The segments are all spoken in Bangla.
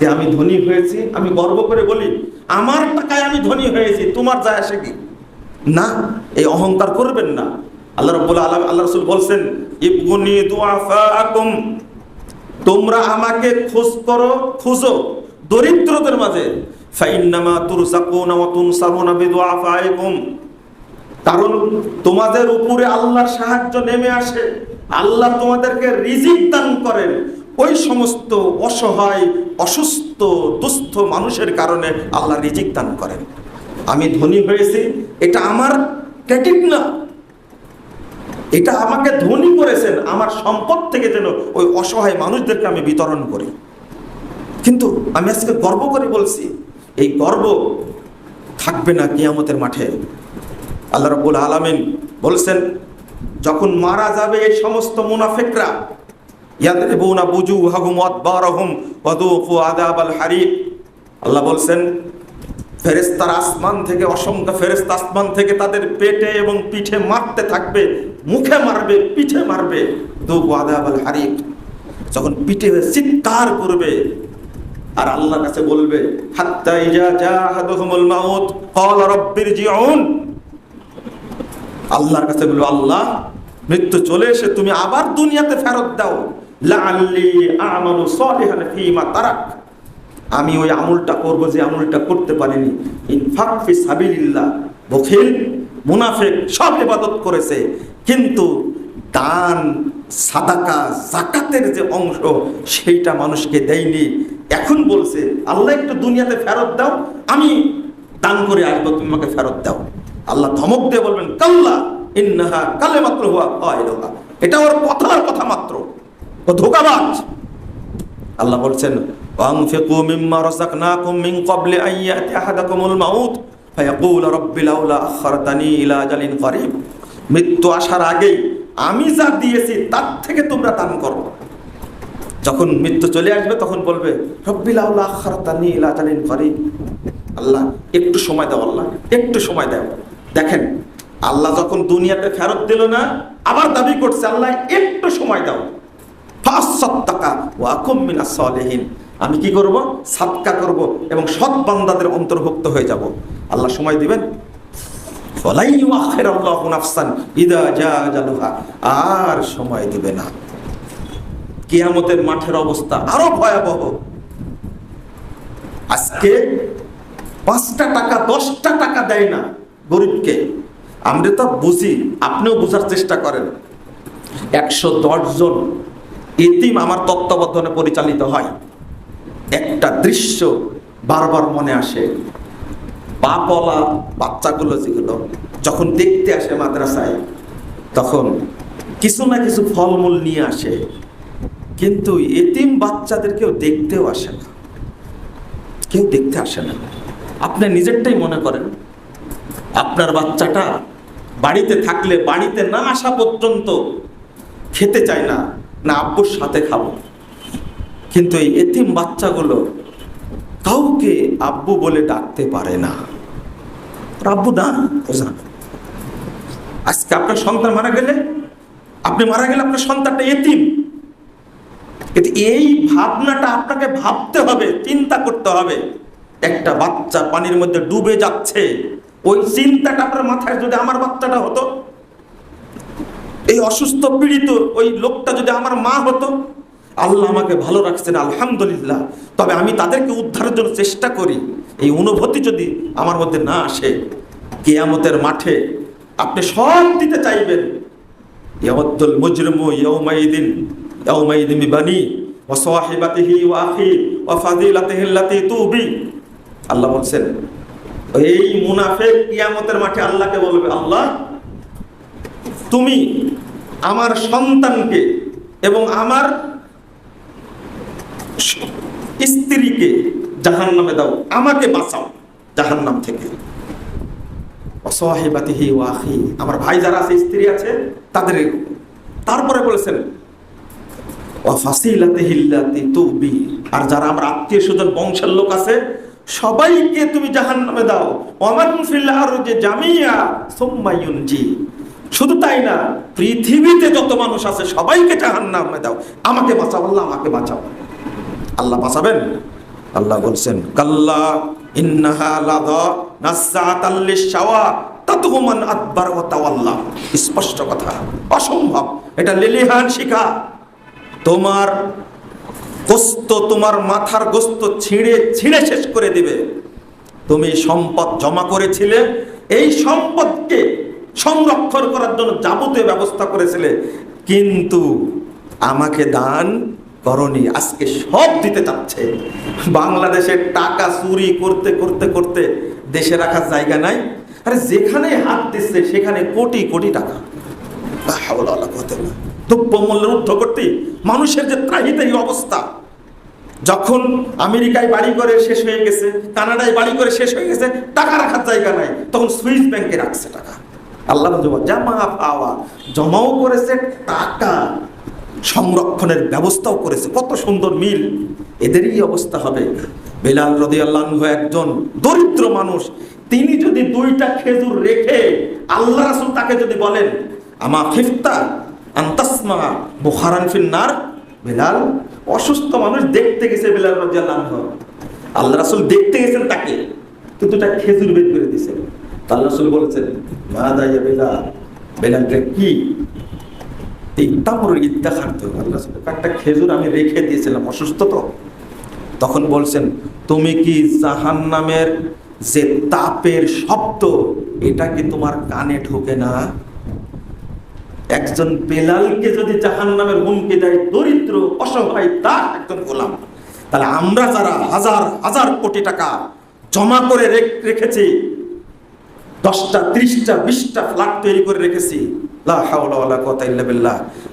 যে আমি ধনী হয়েছি, আমি গর্ব করে বলি, আমার টাকায় আমি ধনী হয়েছি, তোমার যায় আসে কি? না, এই অহংকার করবেন না। আল্লাহ রব্বুল আলম আল্লাহ রসুল বলছেন, ইবগুনি দুআফাকুম তোমরা আমাকে খোঁজ করো খুঁজো দরিদ্রদের মাঝে। ফাইন্নামা তুরসাকুনা ওয়া তুনসারুনা বিদুআফাইকুম। কারণ তোমাদের উপরে আল্লাহর সাহায্য নেমে আসে। আল্লাহ তোমাদেরকে রিজিক দান করেন। ওই সমস্ত অসহায়, অসুস্থ, দুস্থ মানুষের কারণে আল্লাহ রিজিক দান করেন। আমি ধনী হয়েছি, এটা আমার ক্রেডিট না। এটা আমাকে ধনী করেছেন, আমার সম্পদ থেকে যেন ওই অসহায় মানুষদেরকে আমি বিতরণ করি। কিন্তু আমি আজকে গর্ব করে বলছি, এই গর্ব থাকবে না কিয়ামতের মাঠে। আল্লাহ রাব্বুল আলামিন বলছেন, যখন মারা যাবে এই সমস্ত মুনাফিকরা ইয়াদরিবুনা বুজুহাহুম ওয়াদবারহুম ওয়াদুকু আযাবাল হারিক। আল্লাহ বলছেন ফেরেস্তার আসমান থেকে, অসংখ্য ফেরেস্তা আসমান থেকে তাদের পেটে এবং পিঠে মারতে থাকবে, মুখে মারবে, পিঠে মারবে। দুকু আযাবাল হারিক। যখন পিঠে চিৎকার করবে, আর আল্লাহর কাছে বলবে, হাত্তা ইজা জাহাদুহুমুল মাউত, ক্বালা রাব্বিরজিউন আল্লাহর কাছে বলব, আল্লাহ, মৃত্যু চলে এসে তুমি আবার দুনিয়াতে ফেরত দাও। আমি ওই আমলটা করব যে আমলটা করতে পারিনি। বখিল সব ইবাদত করেছে। কিন্তু দান, সাদাকা জাকাতের যে অংশ, সেইটা মানুষকে দেয়নি। এখন বলছে, আল্লাহ একটু দুনিয়াতে ফেরত দাও, আমি দান করে আসব, তুমি আমাকে ফেরত দাও। আল্লাহ ধমক দিয়ে বলবেন, কাল্লা ইন্নাহা কালে মাত্র কায়লুহা এটা ওর কথার কথা ও ধোকাবাজ আল্লাহ বলছেন وأنفقوا مما رزقناكم من قبل أن يأتي أحدكم الموت فيقول رب لولا أخرتني إلى أجل قريب মৃত্যু আসার আগেই আমি যা দিয়েছি তার থেকে তোমরা দান করো যখন মৃত্যু চলে আসবে তখন বলবে রব্বিল আল্লাহ আখারাতানি ইলা আজালিন করিব আল্লাহ একটু সময় দাও আল্লাহ একটু সময় দাও দেখেন আল্লাহ যখন দুনিয়াতে ফেরত দিল না আবার দাবি করছে আল্লাহ একটু সময় দাও ফাসাত্তাকা ওয়া আকুম মিনাস আমি কি করব? সাদকা করব এবং সৎ বান্দাদের অন্তর্ভুক্ত হয়ে যাব। আল্লাহ সময় দিবেন? আর সময় দিবে না। কিয়ামতের মাঠের অবস্থা আরও ভয়াবহ। আজকে পাঁচটা টাকা, দশটা টাকা দেয় না গরিবকে। আমরা তো বুঝি, আপনিও বোঝার চেষ্টা করেন। একশো জন এতিম আমার তত্ত্বাবধানে পরিচালিত হয়। একটা দৃশ্য বারবার মনে আসে। পাপলা বাচ্চাগুলো যেগুলো যখন দেখতে আসে মাদ্রাসায়, তখন কিছু না কিছু ফলমূল নিয়ে আসে। কিন্তু এতিম বাচ্চাদের কেউ দেখতেও আসে না। কেউ দেখতে আসে না। আপনি নিজেরটাই মনে করেন। আপনার বাচ্চাটা বাড়িতে থাকলে বাড়িতে না আসা পর্যন্ত খেতে চায় না। না আব্বুর সাথে খাব। কিন্তু এই এতিম বাচ্চাগুলো কাউকে আব্বু বলে ডাকতে পারে না। আব্বু না আজকে আপনার সন্তান মারা গেলে, আপনি মারা গেলে আপনার সন্তানটা এতিম। কিন্তু এই ভাবনাটা আপনাকে ভাবতে হবে, চিন্তা করতে হবে। একটা বাচ্চা পানির মধ্যে ডুবে যাচ্ছে। ওই চিন্তাটা আপনার মাথায় যদি আমার বাচ্চাটা হতো এই অসুস্থ পীড়িত ওই লোকটা যদি আমার মা হতো, আল্লাহ আমাকে ভালো রাখছেন, আলহামদুলিল্লাহ। তবে আমি তাদেরকে উদ্ধারের জন্য চেষ্টা করি। এই অনুভূতি যদি আমার মধ্যে না আসে, কেয়ামতের মাঠে আপনি সব দিতে চাইবেন। ইয়াওয়াদ্দুল মুজরিমু ইয়াউমাইদিন ইয়াউমাইদিন বিবানি ওয়া সাহিবাতিহি ওয়া আখি, ওয়া ফাদিলাতিহি আল্লাতী তুবি। আল্লাহ বলছেন, এই মুনাফিক কিয়ামতের মাঠে আল্লাহকে বলবে, আল্লাহ, তুমি আমার সন্তানকে এবং আমার স্ত্রীকে জাহান নামে দাও, আমাকে বাঁচাও জাহান নাম থেকে অসহাহিবাতিহি ওয়াহি আমার ভাই যারা আছে, স্ত্রী আছে, তাদের তারপরে বলেছেন আর যারা আমার আত্মীয় স্বজন, বংশের লোক আছে, সবাইকে তুমি জাহান নামে দাও ওমান ফিল আরজে জামিয়া সুম্মা ইউনজি। শুধু তাই না, পৃথিবীতে যত মানুষ আছে, সবাইকে জাহান নামে দাও। আমাকে বাঁচাও, আল্লাহ আমাকে বাঁচাও। আল্লাহ বাঁচাবেন? আল্লাহ বলছেন, কাল্লা স্পষ্ট কথা, অসম্ভব। এটা লিলিহান শিখা। তোমার গোস্ত, তোমার মাথার গোস্ত ছিঁড়ে ছিঁড়ে শেষ করে দিবে। তুমি সম্পদ জমা করেছিলে, এই সম্পদকে সংরক্ষণ করার জন্য যাবতীয় ব্যবস্থা করেছিলে। কিন্তু আমাকে দান করনি, আজকে সব দিতে চাচ্ছে। বাংলাদেশের টাকা চুরি করতে করতে করতে দেশে রাখার জায়গা নাই। আরে যেখানে হাত দিচ্ছে, সেখানে কোটি কোটি টাকা। দ্রব্যমূল্যের ঊর্ধ্ব করতে মানুষের যে ত্রাহিতাই অবস্থা। যখন আমেরিকায় বাড়ি করে শেষ হয়ে গেছে, কানাডায় বাড়ি করে শেষ হয়ে গেছে, টাকা রাখার জায়গা নাই, তখন সুইস ব্যাংকে রাখছে টাকা। আল্লাহ জমা পাওয়া জমাও করেছে, টাকা সংরক্ষণের ব্যবস্থাও করেছে। কত সুন্দর মিল। এদেরই অবস্থা হবে। বেলাল রদি আল্লাহ একজন দরিদ্র মানুষ। তিনি যদি দুইটা খেজুর রেখে আল্লাহ রাসুল তাকে যদি বলেন, আমা ফিফতা আন্তাসমা বুখারান ফিন্নার বেলাল অসুস্থ মানুষ দেখতে গেছে বেলাল রাজিয়াল্লাহ আল্লাহ আল্লাহ রাসুল দেখতে গেছেন তাকে, কিন্তু একটা খেজুর বের করে দিয়েছেন। আল্লাহ বলেছেন মা দাইয়া বেলাল, বেলালটা কি? ইত্তামরুল ইত্তাখার তো আল্লাহ একটা খেজুর আমি রেখে দিয়েছিলাম, অসুস্থ তো? তখন বলছেন, তুমি কি জাহান্নামের যে তাপের শব্দ, এটা কি তোমার কানে ঢোকে না? একজন বেলালকে যদি জাহান নামের হুমকি দেয়, দরিদ্র, অসহায়, তার একজন গোলাম। তাহলে আমরা যারা হাজার হাজার কোটি টাকা জমা করে রেখ- রেখেছি দশটা, ত্রিশটা, বিশটা ফ্ল্যাট তৈরি করে রেখেছি।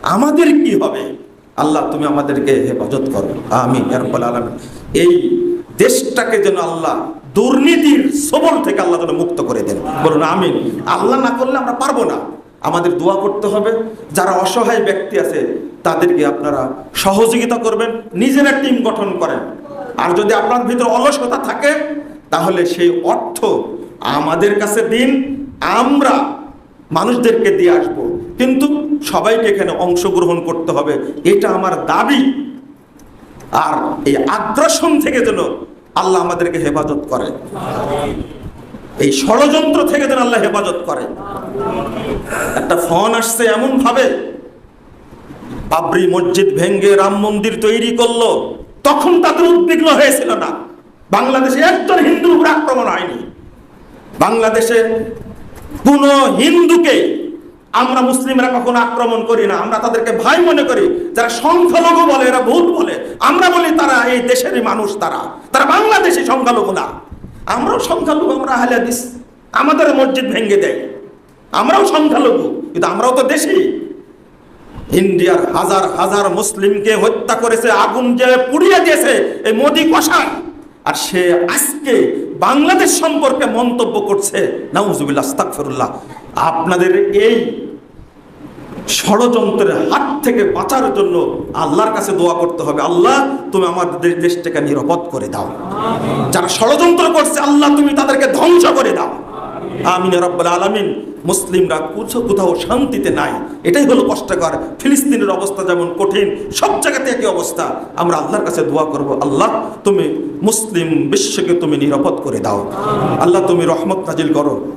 আমাদের কি হবে? আল্লাহ তুমি আমাদেরকে হেফাজত করো। আমি আলামিন। এই দেশটাকে যেন আল্লাহ দুর্নীতির সবল থেকে আল্লাহ যেন মুক্ত করে দেন। বলুন আমিন। আল্লাহ না করলে আমরা পারব না। আমাদের দোয়া করতে হবে। যারা অসহায় ব্যক্তি আছে, তাদেরকে আপনারা সহযোগিতা করবেন। নিজেরা টিম গঠন করেন। আর যদি আপনার ভিতরে অলসতা থাকে, তাহলে সেই অর্থ আমাদের কাছে দিন, আমরা মানুষদেরকে দিয়ে আসব। কিন্তু সবাইকে এখানে অংশগ্রহণ করতে হবে। এটা আমার দাবি। আর এই আগ্রাসন থেকে যেন আল্লাহ আমাদেরকে হেফাজত করে। এই ষড়যন্ত্র থেকে যেন আল্লাহ হেফাজত করে। একটা ফোন আসছে এমন ভাবে বাবরি মসজিদ ভেঙ্গে রাম মন্দির তৈরি করল। তখন তাদের উদ্বিগ্ন হয়েছিল না। বাংলাদেশে একজন হিন্দুর উপর আক্রমণ হয়নি। বাংলাদেশে কোন হিন্দুকে আমরা মুসলিমরা কখনো আক্রমণ করি না। আমরা তাদেরকে ভাই মনে করি, যারা সংখ্যালঘু বলে, এরা ভূত বলে। আমরা বলি তারা এই দেশেরই মানুষ তারা। তারা বাংলাদেশি সংখ্যালঘু না। আমরাও সংখ্যালঘু, আমরা আহলে হাদিস। আমাদের মসজিদ ভেঙে দেয়। আমরাও সংখ্যালঘু, কিন্তু আমরাও তো দেশি। ইন্ডিয়ার হাজার হাজার মুসলিমকে হত্যা করেছে, আগুন যে পুড়িয়ে দিয়েছে এই মোদি কষায় আর সে আজকে বাংলাদেশ সম্পর্কে মন্তব্য করছে, নাউজুবিল্লাহ আপনাদের এই ষড়যন্ত্রের হাত থেকে বাঁচার জন্য আল্লাহর কাছে দোয়া করতে হবে। আল্লাহ, তুমি আমাদের দেশটাকে নিরাপদ করে দাও। যারা ষড়যন্ত্র করছে, আল্লাহ, তুমি তাদেরকে ধ্বংস করে দাও। আমিন রব্বুল আলামিন। মুসলিমরা কোথাও কোথাও শান্তিতে নাই। এটাই হলো কষ্টকর। ফিলিস্তিনের অবস্থা যেমন কঠিন, সব জায়গাতে একই অবস্থা। আমরা আল্লাহর কাছে দোয়া করব, আল্লাহ তুমি মুসলিম বিশ্বকে তুমি নিরাপদ করে দাও। আল্লাহ তুমি রহমত নাজিল করো।